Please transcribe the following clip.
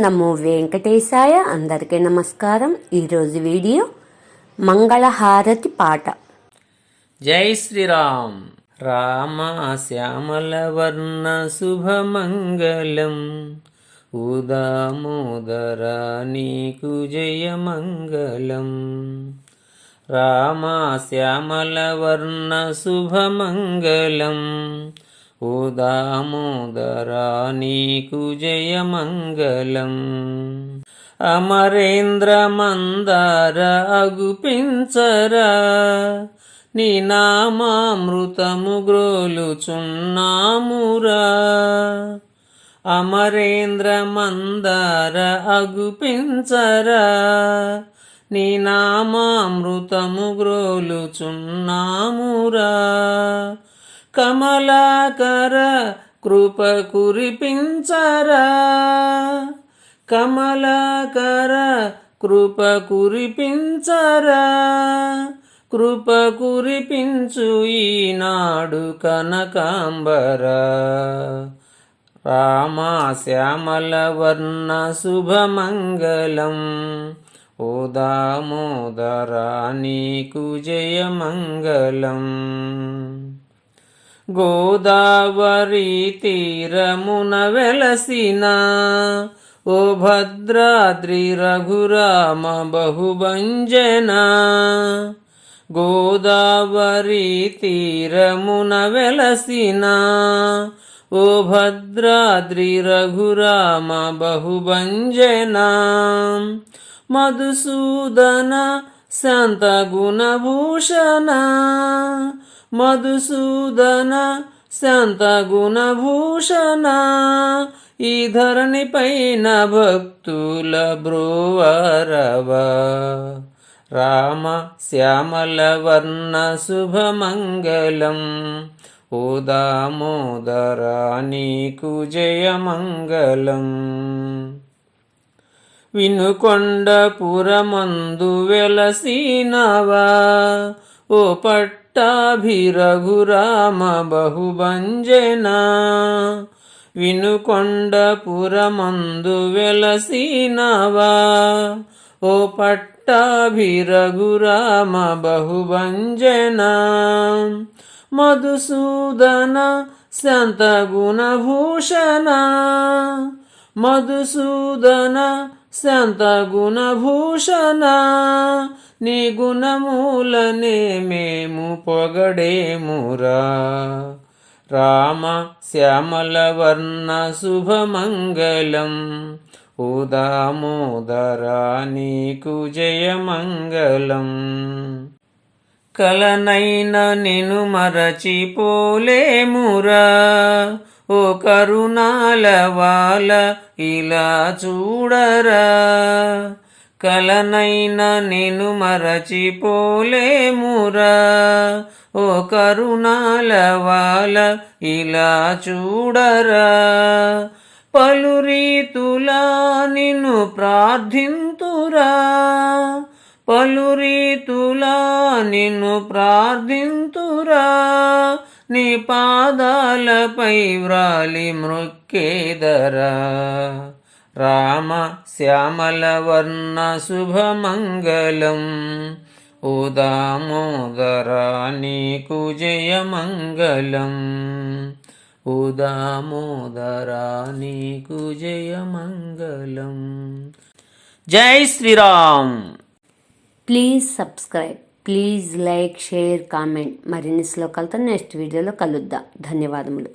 నమో వెంకటేశాయ అందరికీ నమస్కారం. ఈరోజు వీడియో మంగళహారతి పాట. జై శ్రీరామ్. రామ శ్యామల వర్ణ శుభమంగళం. ఉదామోదర నీకు జయమంగళం. రామ శ్యామల వర్ణ శుభమంగళం ఉదామోదర నీకు జయమంగళం. అమరేంద్ర మందార అగుపించరా. నీ నామామృతము గ్రోలుచున్నామురా. అమరేంద్ర మందార అగుపించరా. నీ నామామృతము గ్రోలుచున్నామురా. కమలాకర కృప కురిపించరా. కమలాకర కృప కురిపించరా. కృప కురిపించు ఈనాడు కనకాంబరా. రామా శ్యామల వర్ణ శుభమంగళం. ఓ దామోదరా నీకు జయమంగళం. గోదావరి తీరమున వెలసిన ఓ భద్రాద్రి రఘురామ బహుభంజన. గోదావరి తీరమున వెలసిన ఓ భద్రాద్రి రఘురామ బహుభంజన. మధుసూదన శాంత గుణభూషణ మధుసూదన శాంత గుణభూషణ ఈ ధరణి పైన భక్తుల బ్రోవరవ. రామ శ్యామల వర్ణ శుభమంగళం ఓ దామోదరా నీకు జయమంగళం. వినుకొండపురమందు వెలసినవా. ఓ పట్టాభిరఘురామ బహుభంజన. వినుకొండపురమందు వెలసినవా. ఓ పట్టాభిరఘురామ బహుభంజనా. మధుసూదన శాంతగుణభూషణ. మధుసూదన శాంత గుణభూషణ నీ గుణమూలనే మేము పొగడేమురా. రామ శ్యామల వర్ణ శుభమంగళం ఓ దామోదరా నీకు జయమంగళం. కలనైన నిను మరచిపోలేమురా ఓ కరుణాల వాల ఇలా చూడరా. కలనైనా నేను మరచిపోలేమురా. ఓ కరుణాల వాల ఇలా చూడరా. పలు రీతులా నిన్ను ప్రార్థింతురా. పలు రీతులా నిన్ను ప్రార్థింతురా. నీ పాదాలపై వ్రాలి మృక్కేదరా. రామ శ్యామల వర్ణ శుభమంగళం. ఓ దామోదరా నీకు జయమంగళం. ఓ దామోదరా నీకు జయమంగళం. జై Shri Ram. Please subscribe. Please like share comment. మరిన్ని శ్లోకాలతో నెక్స్ట్ వీడియోలో కలుద్దాం. ధన్యవాదములు.